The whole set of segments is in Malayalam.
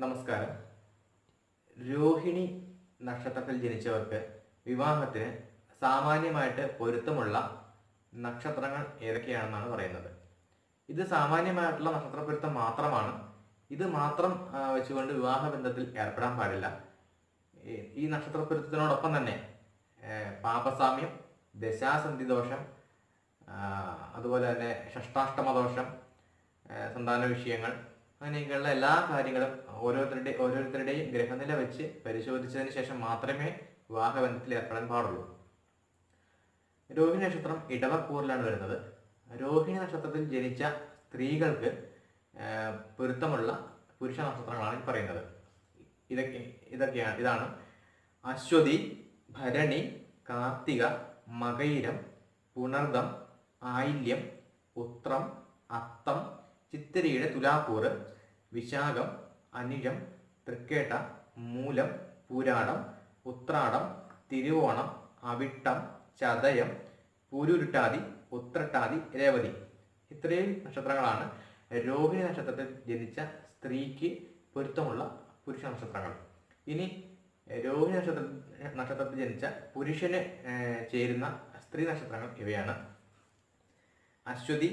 നമസ്കാരം. രോഹിണി നക്ഷത്രത്തിൽ ജനിച്ചവർക്ക് വിവാഹത്തിന് സാമാന്യമായിട്ട് പൊരുത്തമുള്ള നക്ഷത്രങ്ങൾ ഏതൊക്കെയാണെന്നാണ് പറയുന്നത്. ഇത് സാമാന്യമായിട്ടുള്ള നക്ഷത്ര പൊരുത്തം മാത്രമാണ്. ഇത് മാത്രം വെച്ചുകൊണ്ട് വിവാഹ ബന്ധത്തിൽ ഏർപ്പെടാൻ പാടില്ല. ഈ- നക്ഷത്ര പൊരുത്തത്തിനോടൊപ്പം തന്നെ പാപസാമ്യം ദശാസന്ധി ദോഷം അതുപോലെ തന്നെ ഷഷ്ടാഷ്ടമ ദോഷം സന്താന വിഷയങ്ങൾ അങ്ങനെയൊക്കെയുള്ള എല്ലാ കാര്യങ്ങളും ഓരോരുത്തരുടെ ഓരോരുത്തരുടെയും ഗ്രഹനില വെച്ച് പരിശോധിച്ചതിന് ശേഷം മാത്രമേ വിവാഹബന്ധത്തിൽ ഏർപ്പെടാൻ പാടുള്ളൂ. രോഹിണി നക്ഷത്രം ഇടവക്കൂറിലാണ് വരുന്നത്. രോഹിണി നക്ഷത്രത്തിൽ ജനിച്ച സ്ത്രീകൾക്ക് പൊരുത്തമുള്ള പുരുഷ നക്ഷത്രങ്ങളാണ് ഈ പറയുന്നത്. ഇതൊക്കെ ഇതൊക്കെയാണ് ഇതാണ്. അശ്വതി ഭരണി കാർത്തിക മകയിരം പുണർദം ആയില്യം ഉത്രം അത്തം ചിത്തിരയുടെ തുലാക്കൂറ് വിശാഖം അനിഴം തൃക്കേട്ട മൂലം പൂരാടം ഉത്രാടം തിരുവോണം അവിട്ടം ചതയം പൂരുരുട്ടാതി ഉത്രട്ടാതി രേവതി. ഇത്രയും നക്ഷത്രങ്ങളാണ് രോഹിണി നക്ഷത്രത്തിൽ ജനിച്ച സ്ത്രീക്ക് പൊരുത്തമുള്ള പുരുഷ നക്ഷത്രങ്ങൾ. ഇനി രോഹിണി നക്ഷത്ര നക്ഷത്രത്തിൽ ജനിച്ച പുരുഷന് ചേരുന്ന സ്ത്രീ നക്ഷത്രങ്ങൾ ഇവയാണ്. അശ്വതി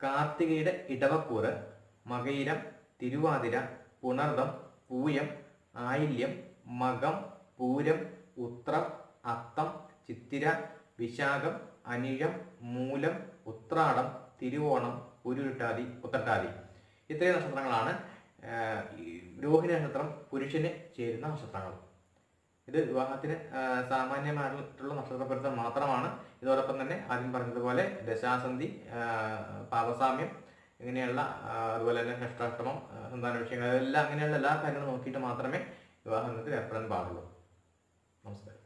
കാർത്തികയുടെ ഇടവക്കൂറ് മകയിരം തിരുവാതിര പുണർദം പൂയം ആയില്യം മകം പൂരം ഉത്രം അത്തം ചിത്തിര വിശാഖം അനിഴം മൂലം ഉത്രാടം തിരുവോണം ഉരുട്ടാതി ഉത്തട്ടാതി ഇത്രയും നക്ഷത്രങ്ങളാണ് രോഹിണി നക്ഷത്രം പുരുഷന് ചേരുന്ന നക്ഷത്രങ്ങൾ. ഇത് വിവാഹത്തിന് സാമാന്യമായിട്ടുള്ള നക്ഷത്രപ്പൊരുത്തം മാത്രമാണ്. ഇതോടൊപ്പം തന്നെ ആദ്യം പറഞ്ഞതുപോലെ ദശാസന്ധി പാപസാമ്യം ഇങ്ങനെയുള്ള അതുപോലെ തന്നെ ഷഷ്ടാഷ്ടമം സന്താന വിഷയങ്ങൾ എല്ലാം അങ്ങനെയുള്ള എല്ലാ കാര്യങ്ങളും നോക്കിയിട്ട് മാത്രമേ വിവാഹത്തിൽ ഏർപ്പെടാൻ പാടുള്ളൂ. നമസ്കാരം.